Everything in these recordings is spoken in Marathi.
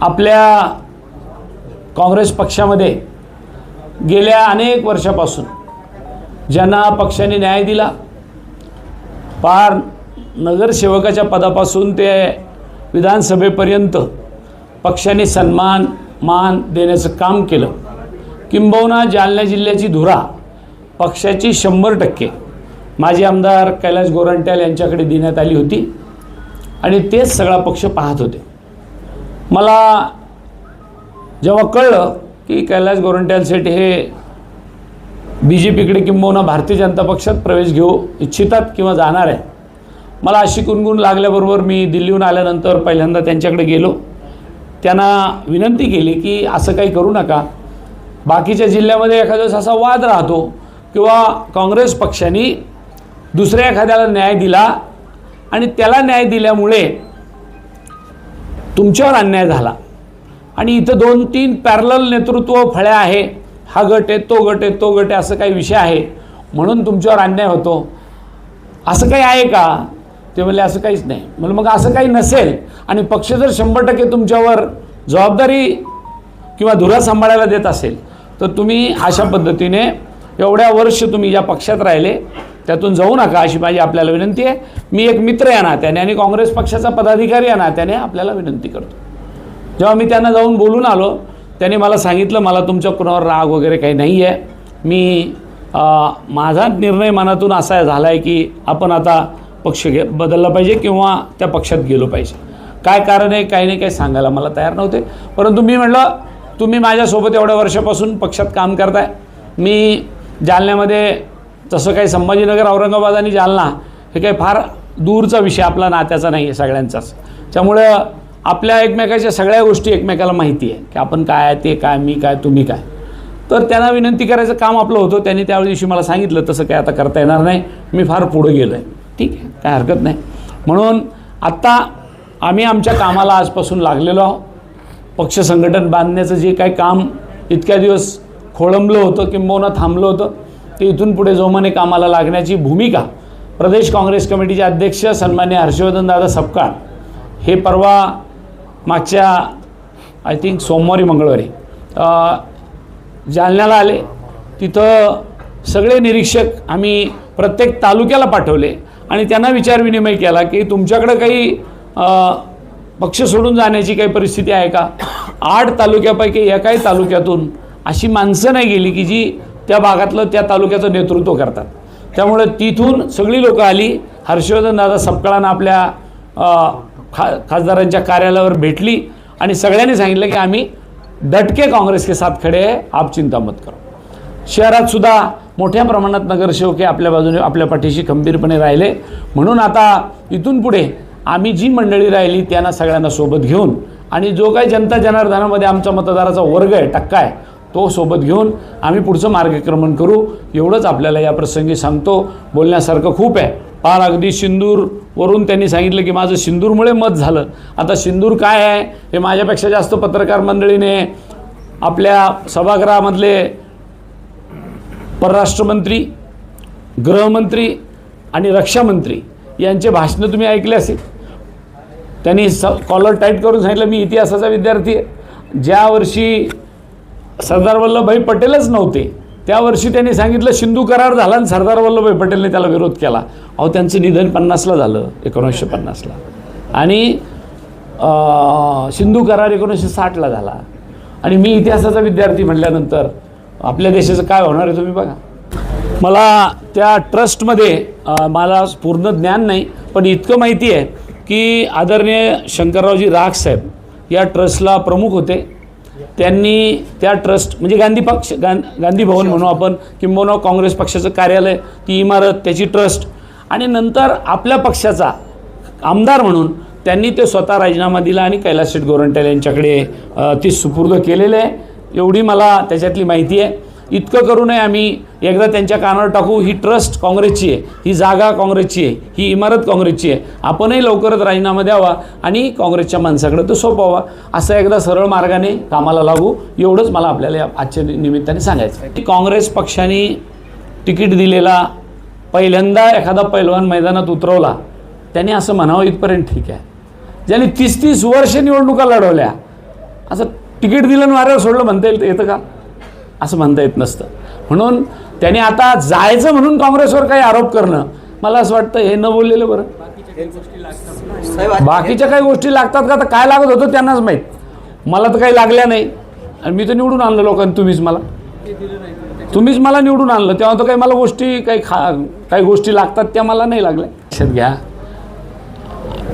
आपल्या काँग्रेस पक्षामध्ये गेल्या अनेक वर्षापासून ज्यांना पक्षाने न्याय दिला पार नगरसेवकाच्या पदापासून ते विधानसभेपर्यंत पक्षाने सन्मान मान देण्याचं काम केलं. किंबहुना जालना जिल्ह्याची धुरा पक्षाची शंभर टक्के माजी आमदार कैलास गोरंट्याल यांच्याकडे देण्यात आली होती आणि तेच सगळा पक्ष पाहत होते. मला जेव्हा कळलं की कैलास गोरंट्याल सेठ हे बी जे पीकडे किंबहुना भारतीय जनता पक्षात प्रवेश घेऊ इच्छितात किंवा जाणार आहे मला अशी कुणकुण लागल्याबरोबर मी दिल्लीहून आल्यानंतर पहिल्यांदा त्यांच्याकडे गेलो. त्यांना विनंती केली की असं काही करू नका. बाकीच्या जिल्ह्यामध्ये एखाद्या वेळेस असा वाद राहतो किंवा काँग्रेस पक्षाने दुसऱ्या एखाद्याला न्याय दिला आणि त्याला न्याय दिल्यामुळे तुमच्यावर अन्याय झाला. आणि इथं दोन तीन पॅरल नेतृत्व फळ्या आहे. हा गट आहे तो गट आहे तो गट आहे असं काही विषय आहे. म्हणून तुमच्यावर अन्याय होतो. असं काही आहे का? ते म्हणले असं काहीच नाही. म्हणलं मग असं काही नसेल. आणि पक्ष जर शंभर टक्के तुमच्यावर जबाबदारी किंवा धुरा सांभाळायला देत असेल तर तुम्ही अशा पद्धतीने एवढ्या वर्ष तुम्ही ज्या पक्षात राहिले. त्यातून जाऊ नका अशी माझी आपल्याला विनंती आहे. मी एक मित्र या नात्याने आणि काँग्रेस पक्षाचा पदाधिकारी या नात्याने आपल्याला विनंती करतो. जेव्हा मी त्यांना जाऊन बोलून आलो त्यांनी मला सांगितलं मला तुमच्या कुणावर राग वगैरे काही नाही आहे मी माझा निर्णय मनातून असा झाला आहे की आपण आता पक्ष घे बदलला पाहिजे किंवा त्या पक्षात गेलो पाहिजे. काय कारण आहे काही नाही काही सांगायला मला तयार नव्हते. परंतु मी म्हटलं तुम्ही माझ्यासोबत एवढ्या वर्षापासून पक्षात काम करताय. मी जालन्यामध्ये तसं काही संभाजीनगर औरंगाबाद आणि जालना हे काही फार दूरचा विषय आपला नात्याचा नाही आहे सगळ्यांचाच. त्यामुळं आपल्या एकमेकाच्या सगळ्या गोष्टी एकमेकाला माहिती आहे की आपण काय आहे ते काय मी काय तुम्ही काय. तर त्यांना विनंती करायचं काम आपलं होतं त्यांनी त्या दिवशी मला सांगितलं तसं काय आता करता येणार नाही मी फार पुढं गेलो आहे ठीक आहे काय हरकत नाही. म्हणून आत्ता आम्ही आमच्या कामाला आजपासून लागलेलो आहोत. पक्ष संघटन बांधण्याचं जे काही काम इतक्या दिवस खोळंबलं होतं किंबहुना थांबलं होतं ते इथून पुढे जोमाने कामाला लागण्याची भूमिका प्रदेश काँग्रेस कमिटीचे अध्यक्ष सन्मान्य हर्षवर्धनदादा सपकाळ. हे परवा मागच्या आय थिंक सोमवारी मंगळवारी जालन्याला आले. तिथं सगळे निरीक्षक आम्ही प्रत्येक तालुक्याला पाठवले आणि त्यांना विचारविनिमय केला की तुमच्याकडं काही पक्ष सोडून जाण्याची काही परिस्थिती आहे का? आठ तालुक्यापैकी एकाही तालुक्यातून अशी माणसं नाही गेली की जी त्या भागातलं त्या तालुक्याचं नेतृत्व करतात. त्यामुळे तिथून सगळी लोकं आली. हर्षवर्धन दादा सपकाळानं आपल्या खा खासदारांच्या कार्यालयावर भेटली आणि सगळ्यांनी सांगितलं की आम्ही डटके काँग्रेस के साथ खडे आहे आप चिंता मत करो. शहरात सुद्धा मोठ्या प्रमाणात नगरसेवक हे आपल्या बाजूने आपल्या पाठीशी खंबीरपणे राहिले. म्हणून आता इथून पुढे आम्ही जी मंडळी राहिली त्यांना सगळ्यांना सोबत घेऊन आणि जो काही जनता जनार्दनामध्ये आमचा मतदाराचा वर्ग आहे टक्का आहे तो सोबत घेऊन आम्ही पुढचं मार्गक्रमण करू. एवढंच आपल्याला या प्रसंगी सांगतो. बोलण्यासारखं खूप आहे. पार अगदी सिंदूरवरून त्यांनी सांगितलं की माझं सिंदूरमुळे मत झालं. आता सिंदूर काय आहे? हे माझ्यापेक्षा जास्त पत्रकार मंडळीने आपल्या सभागृहामधले परराष्ट्रमंत्री गृहमंत्री आणि रक्षामंत्री यांचे भाषणं तुम्ही ऐकले असेल. त्यांनी स कॉलर टाईट करून सांगितलं मी इतिहासाचा विद्यार्थी आहे. ज्या वर्षी सरदार वल्लभभाई पटेलच नव्हते. त्या वर्षी त्यांनी सांगितलं सिंधू करार झाला आणि सरदार वल्लभभाई पटेलने त्याला विरोध केला. अहो त्यांचं निधन पन्नासला झालं एकोणीसशे पन्नासला. आणि सिंधू करार एकोणीसशे साठला झाला. आणि मी इतिहासाचा विद्यार्थी म्हटल्यानंतर आपल्या देशाचं काय होणार आहे तुम्ही बघा. मला त्या ट्रस्टमध्ये मला पूर्ण ज्ञान नाही पण इतकं माहिती आहे की आदरणीय शंकररावजी राग साहेब या ट्रस्टला प्रमुख होते. त्यांनी त्या ट्रस्ट म्हणजे गांधी पक्ष गां गांधी भवन म्हणू आपण किंबहुना काँग्रेस पक्षाचं कार्यालय ती इमारत त्याची ट्रस्ट. आणि नंतर आपल्या पक्षाचा आमदार म्हणून त्यांनी ते स्वतः राजीनामा दिला आणि कैलास शेठ गोरंट्याल यांच्याकडे ती सुपूर्द केलेले आहे. एवढी मला त्याच्यातली माहिती आहे. इतकं करू नये आम्ही. एकदा त्यांच्या कानावर टाकू ही ट्रस्ट काँग्रेसची आहे ही जागा काँग्रेसची आहे ही इमारत काँग्रेसची आहे. आपणही लवकरच राजीनामा द्यावा आणि काँग्रेसच्या माणसाकडे तो सोपवावा. असं एकदा सरळ मार्गाने कामाला लागू. एवढंच मला आपल्याला या आजच्या निमित्ताने सांगायचं आहे. काँग्रेस पक्षाने तिकीट दिलेला पहिल्यांदा एखादा पैलवान मैदानात उतरवला त्याने असं म्हणावं इथपर्यंत ठीक आहे. ज्यांनी तीस तीस वर्ष निवडणुका लढवल्या असं तिकीट दिलं आणि वाऱ्यावर सोडलं म्हणता येईल येतं का? असं म्हणता येत नसतं. म्हणून त्याने आता जायचं म्हणून काँग्रेसवर काही आरोप करणं मला असं वाटतं हे न बोललेलं बरं. बाकीच्या काही गोष्टी लागतात का? तर काय लागत होतं त्यांनाच माहीत. मला तर काही लागल्या नाही. आणि मी तर निवडून आणलं लोकांनी तुम्हीच मला. तुम्हीच मला निवडून आणलं. तेव्हा तर काही मला गोष्टी काही खा काही गोष्टी लागतात त्या मला नाही लागल्या. लक्षात घ्या.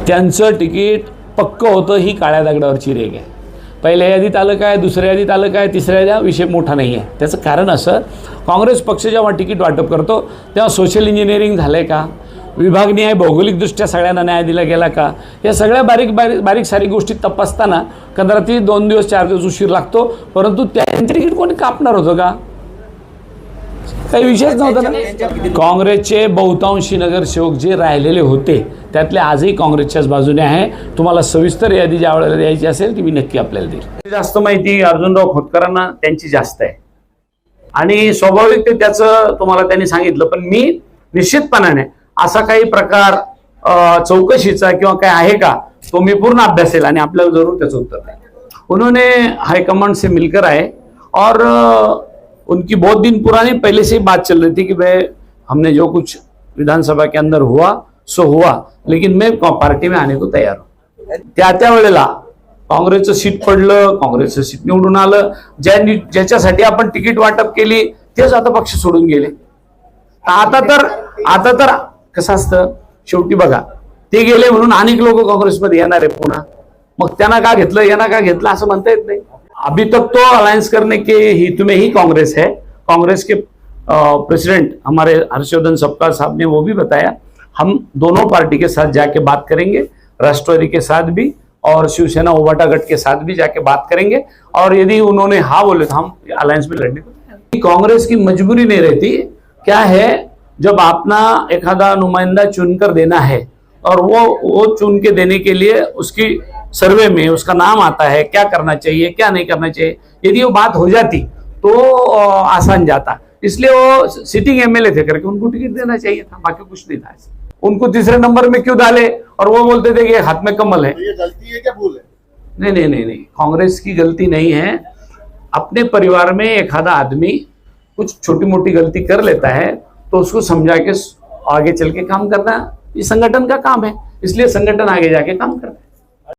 त्यांचं तिकीट पक्क होतं ही काळ्या दगडावरची रेग आहे. पहिल्या यादीत आलं काय दुसऱ्या यादीत आलं काय तिसऱ्या यादी विषय मोठा नाही आहे. त्याचं कारण असं काँग्रेस पक्ष जेव्हा तिकीट वाटप करतो तेव्हा सोशल इंजिनिअरिंग झालं आहे का विभागनिहाय भौगोलिकदृष्ट्या सगळ्यांना न्याय दिला गेला का? या सगळ्या बारीक बारीक बारीक सारीक गोष्टी तपासताना कदाचित दोन दिवस चार दिवस उशीर लागतो परंतु त्यांचं तिकीट कोणी कापणार होतं का? काही विषयच नव्हता ना. काँग्रेसचे बहुतांशी नगरसेवक जे राहिलेले होते त्यातले आजही काँग्रेसच्याच बाजूने आहे. तुम्हाला सविस्तर यादी ज्या वेळेला द्यायची असेल ती मी नक्की आपल्याला देईल. जास्त माहिती अर्जुनराव खोतकरांना त्यांची जास्त आहे. आणि स्वाभाविक ते त्याचं तुम्हाला त्यांनी सांगितलं पण मी निश्चितपणाने असा काही प्रकार चौकशीचा किंवा काय आहे का तो मी पूर्ण अभ्यासेल आणि आपल्याला जरूर त्याचं उत्तर उन्होंने हाईकमांड से मिलकर आए और उनकी बहुत दिन पुरानी पहले से ही बात चल रही थी कि भाई हमने जो कुछ विधानसभा के अंदर हुआ सो हुआ लेकिन मैं पार्टी में आने को तयार हूं। त्या त्या वेळेला काँग्रेसचं सीट पडलं काँग्रेसचं सीट निवडून आलं ज्यांनी ज्याच्यासाठी आपण तिकीट वाटप केली तेच आता पक्ष सोडून गेले. आता तर आता तर कसं असतं शेवटी बघा ते गेले म्हणून अनेक लोक काँग्रेसमध्ये येणार आहे पुन्हा. मग त्यांना का घेतलं यांना का घेतलं असं म्हणता येत नाही. अभी तक तो अलायंस करने के हित में ही कांग्रेस है। कांग्रेस के प्रेसिडेंट हमारे हर्षवर्धन सपकाल साहब ने वो भी बताया। हम दोनों पार्टी के साथ जाके बात करेंगे, राष्ट्रवादी के साथ भी और शिवसेना गट के साथ भी जाके बात करेंगे। और यदि उन्होंने हाँ बोले तो हम अलायंस में लड़ने को कांग्रेस की मजबूरी नहीं रहती। क्या है, जब अपना एखादा नुमाइंदा चुनकर देना है और वो वो चुन के देने के लिए उसकी सर्वे में उसका नाम आता है क्या करना चाहिए क्या नहीं करना चाहिए यदि वो बात हो जाती तो आसान जाता। इसलिए वो सिटिंग एमएलए थे करके उनको टिकट देना चाहिए था बाकी कुछ नहीं था। उनको तीसरे नंबर में क्यों डाले? और वो बोलते थे कि हाथ में कमल है। तो ये गलती है क्या भूल है? नहीं नहीं नहीं नहीं कांग्रेस की गलती नहीं है। अपने परिवार में एक आधा आदमी कुछ छोटी मोटी गलती कर लेता है तो उसको समझा के आगे चल के काम करना ये संगठन का काम है। इसलिए संगठन आगे जाके काम करता है।